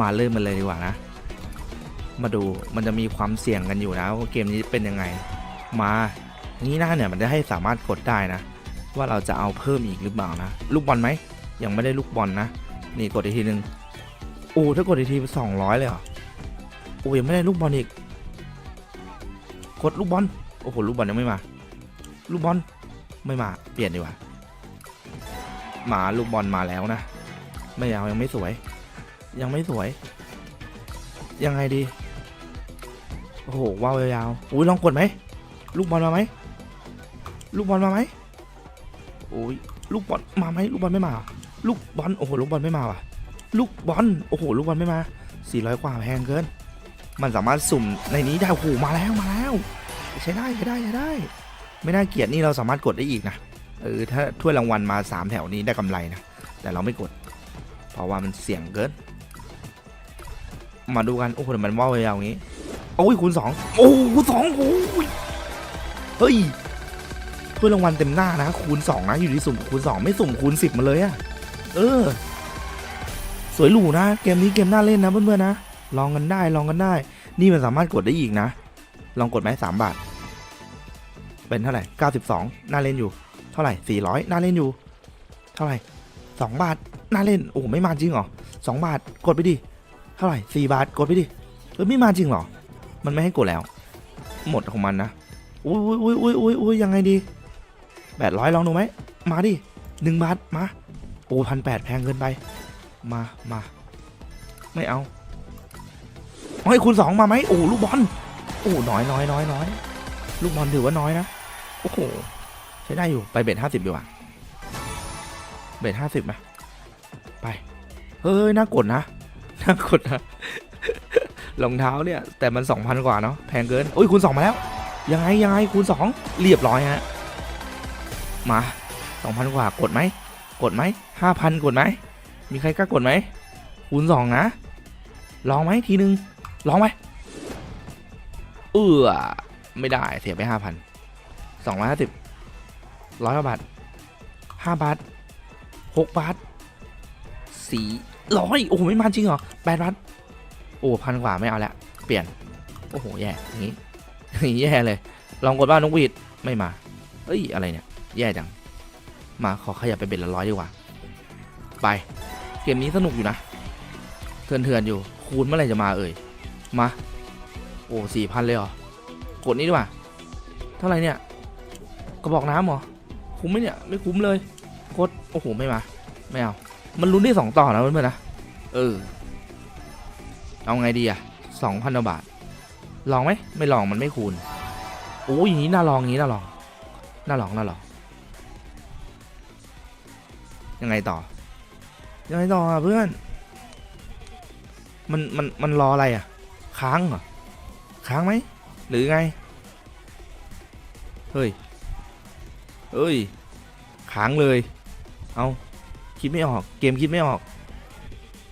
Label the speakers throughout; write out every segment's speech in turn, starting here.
Speaker 1: มาเริ่มมันเลยดีกว่านะ มาดูมันจะมีความเสี่ยงกันอยู่นะว่าเกมนี้เป็นยังไง มานี้หน้าเนี่ยมันจะให้สามารถกดได้นะ ว่าเราจะเอาเพิ่มอีกหรือเปล่านะ ลูกบอลไหมยังไม่ได้ลูกบอลนะ นี่กดอีกทีหนึ่งโอ้ถ้ากดอีกทีสองร้อยเลยเหรอโอ้ยังไม่ได้ลูกบอลอีก กดลูกบอลโอ้โหลูกบอลยังไม่มา ลูกบอลไม่มาเปลี่ยนดีกว่ามาลูกบอลมาแล้วนะ ไม่เอายังไม่สวย ยังไม่สวย ยังไงดี โอ้โหว้าวยาวๆอุ้ยลองกดไหมลูกบอลมาไหมลูกบอลมาไหมโอ้ยลูกบอลมาไหมลูกบอลไม่มา ลูกบอลโอ้โหลูกบอลไม่มาว่ะ ลูกบอลโอ้โหลูกบอลไม่มา400กว่าแพงเกิน มันสามารถสุ่มในนี้ได้โอ้โหมาแล้วมาแล้ว ใช้ได้ใช้ได้ใช้ได้ ไม่น่าเกลียดนี่เราสามารถกดได้อีกนะเออถ้าถ้วยรางวัลมาสามแถวนี้ได้กำไรนะแต่เราไม่กด เพราะว่ามันเสี่ยงเกิน มาดูกันโอ้โหมันว่าวยาวอย่างนี้โอ้ยคูณสองโอ้คูณสองโอ้ยเฮ้ยถ้วยรางวัลเต็มหน้านะคูณสองนะอยู่ที่สุ่มคูณสองไม่สุ่มคูณสิบมาเลยอะเออ สวยหรูนะเกมนี้เกมน่าเล่นนะเพื่อนๆนะลองกันได้ลองกันได้ นี่มันสามารถกดได้อีกนะ ลองกดไหมสามบาท เป็นเท่าไหร่เก้าสิบสองน่าเล่นอยู่ เท่าไหร่สี่ร้อยน่าเล่นอยู่ เท่าไหร่สองบาทน่าเล่นโอ้ไม่มาจริงเหรอสองบาทกดไปดิ เท่าไหร่สี่บาทกดไปดิเออไม่มาจริงเหรอ มันไม่ให้กดแล้ว หมดของมันนะอุ้ยอุ้ยอุ้ยอุ้ยอุ้ยยังไงดีแปดร้อยลองดูไหมมาดิหนึ่งบาทมาโอ้พันแปดแพงเกินไป มามาไม่เอาให้คูณสองมาไหมโอ้ลูกบอลโอ้น้อยน้อยน้อยน้อยลูกบอลถือว่าน้อยนะโอ้โหใช้ได้อยู่ไปเบ็ดห้าสิบดีกว่าเบ็ดห้าสิบไหมไปเฮ้ยน่ากดนะ น่ากดนะรองเท้าเนี่ย แต่มันสองพันกว่าเนาะแพงเกินโอ้ยคูณสองมาแล้ว ยังไงยังไงคูณสองเรียบร้อยฮะ มาสองพันกว่ากดไหมกดไหมห้าพันกดไหมมีใครกล้ากดไหมคูณสองนะ ลองไหมทีนึง ลองไหมเออไม่ได้เสียไปห้าพันสองร้อยห้าสิบร้อยกว่าบาทห้าบาทหกบาทสี่ ร้อยโอ้โหไม่มาจริงเหรอแปดบาทโอ้พันกว่าไม่เอาละเปลี่ยน โอ้โหแย่อย่างนี้อย่างนี้แย่เลย ลองกดบ้านนกหวีดไม่มาเอ้ยอะไรเนี่ย แย่จัง มาขอขยับไปเป็นละร้อยดีกว่า ไป เกมนี้สนุกอยู่นะเถื่อนๆอยู่ คูณเมื่อไหร่จะมาเอ่ย มา โอ้สี่พันเลยเหรอ กดนี้ดีกว่า เท่าไหร่เนี่ยกระบอกน้ำเหรอ คุ้มไหมเนี่ย ไม่คุ้มเลย กด โอ้โห ไม่มา ไม่เอา มันลุ้นได้สองต่อนะเพื่อนๆนะ เออ เอาไงดีอะสองพันบาท ลองไหม ไม่ลองมันไม่คูณ โอ้ยอย่างนี้น่าลองอย่างนี้น่าลอง น่าลองน่าลอง ยังไงต่อ ยังไงต่ออะเพื่อน มันมันมันรออะไรอะ ค้างเหรอ ค้างไหม หรือไง เฮ้ย เฮ้ย ค้างเลย เอา คิดไม่ออก เกมคิดไม่ออก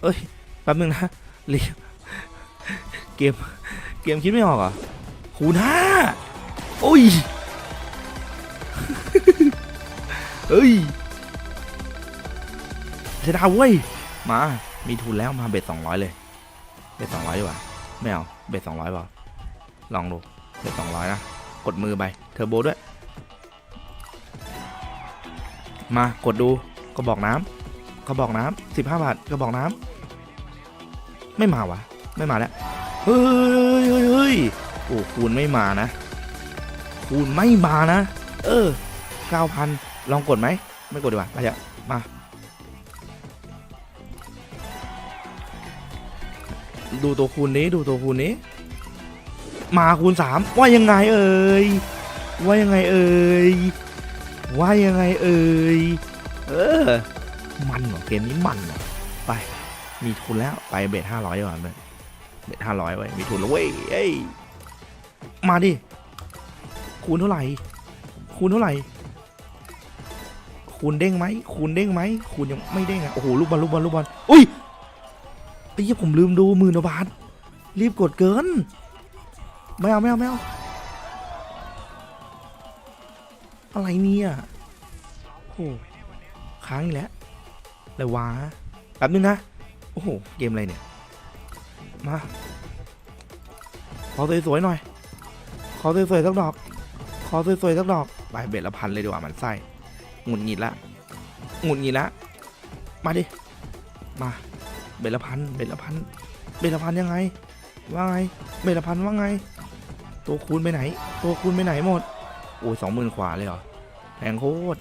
Speaker 1: เอ้ย แป๊บนึงนะเรียเกม เกมคิดไม่ออกเหรอคูณห้าโอ้ย เฮ้ยเสียดายเว้ย มา มีทุนแล้วมาเบ็ดสองร้อยเลย เบ็ดสองร้อยดีกว่า ไม่เอา เบ็ดสองร้อยเปล่าลองดู เบ็ดสองร้อยนะ กดมือไป เทอร์โบด้วย มากดดูกระบอกน้ำ กระบอกน้ำสิบห้าบาทกระบอกน้ำไม่มาวะไม่มาแล้วเฮ้ยเฮ้ยเฮ้ยโอ้คูณไม่มานะ คูณไม่มานะ เออเก้าพันลองกดไหมไม่กดดีกว่าไปเถอะมาดูตัวคูณนี้ดูตัวคูณนี้ มาคูณสามว่ายังไงเอ่ยว่ายังไงเอ่ยว่ายังไงเอ่ยเออ มันเหรอเกมนี้มันเหรอไป มีทุนแล้วไปเบ็ดห้าร้อยดีกว่าเบ็ดเบ็ดห้าร้อยไว้มีทุนแล้วเว้ยเอ้ยมาดิคูณเท่าไหร่ คูณเท่าไหร่ คูณเด้งไหมคูณเด้งไหมคูณยังไม่เด้งอะโอ้โหลูกบอลลูกบอลลูกบอลอุ้ยไอ้เหี้ยผมลืมดูหมื่นบาทรีบกดเกินไม่เอาไม่เอาไม่เอาอะไรเนี่ยโอ้ค้างอีกแล้ว อะไรวะแป๊บนึงนะ โอ้โห เกมอะไรเนี่ย มาขอสวยๆหน่อย ขอสวยๆสักดอก ขอสวยๆสักดอก ไปเบ็ดละพันเลยดีกว่ามันไส้หงุดหงิดละหงุดหงิดละ มาดิ มาเบ็ดละพันเบ็ดละพันเบ็ดละพันยังไง ว่าไงเบ็ดละพันว่าไง ตัวคูณไปไหน ตัวคูณไปไหนหมด โอ้ยสองหมื่นขวาเลยเหรอแพงโคตร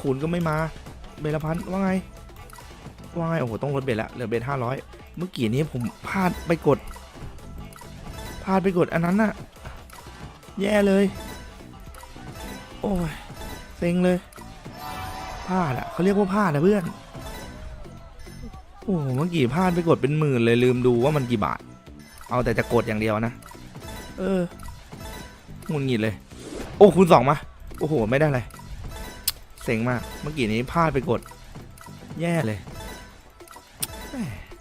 Speaker 1: คูณก็ไม่มา เบ็ดละพันว่าไง ว่าไงโอ้โหต้องลดเบ็ดละเหลือเบ็ดห้าร้อยเมื่อกี้นี้ผมพลาดไปกดพลาดไปกดอันนั้นน่ะ แย่เลย โอ้ยเซ็งเลยพลาดอะเขาเรียกว่าพลาดนะเพื่อนโอ้โหเมื่อกี้พลาดไปกดเป็นหมื่นเลยลืมดูว่ามันกี่บาท เอาแต่จะกดอย่างเดียวนะ เออหงุนหงิดเลย โอ้คูณสองมาโอ้โหไม่ได้เลยเซ็งมากเมื่อกี้นี้พลาดไปกด แย่เลย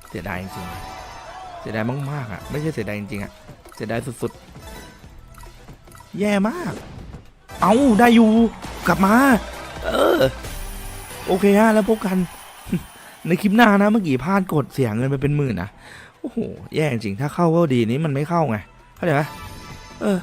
Speaker 1: เสียดายจริงๆเสียดายมากๆอะ ไม่ใช่เสียดายจริงๆอะ เสียดายสุดๆ แย่มาก เอาได้อยู่ กลับมา เออ โอเคฮะ แล้วพบกัน ในคลิปหน้านะ เมื่อกี้พลาดกดเสียงเงินไปเป็นหมื่นนะ โอ้โห แย่จริง ถ้าเข้าก็ดีนี้มันไม่เข้าไง เข้าใจไหม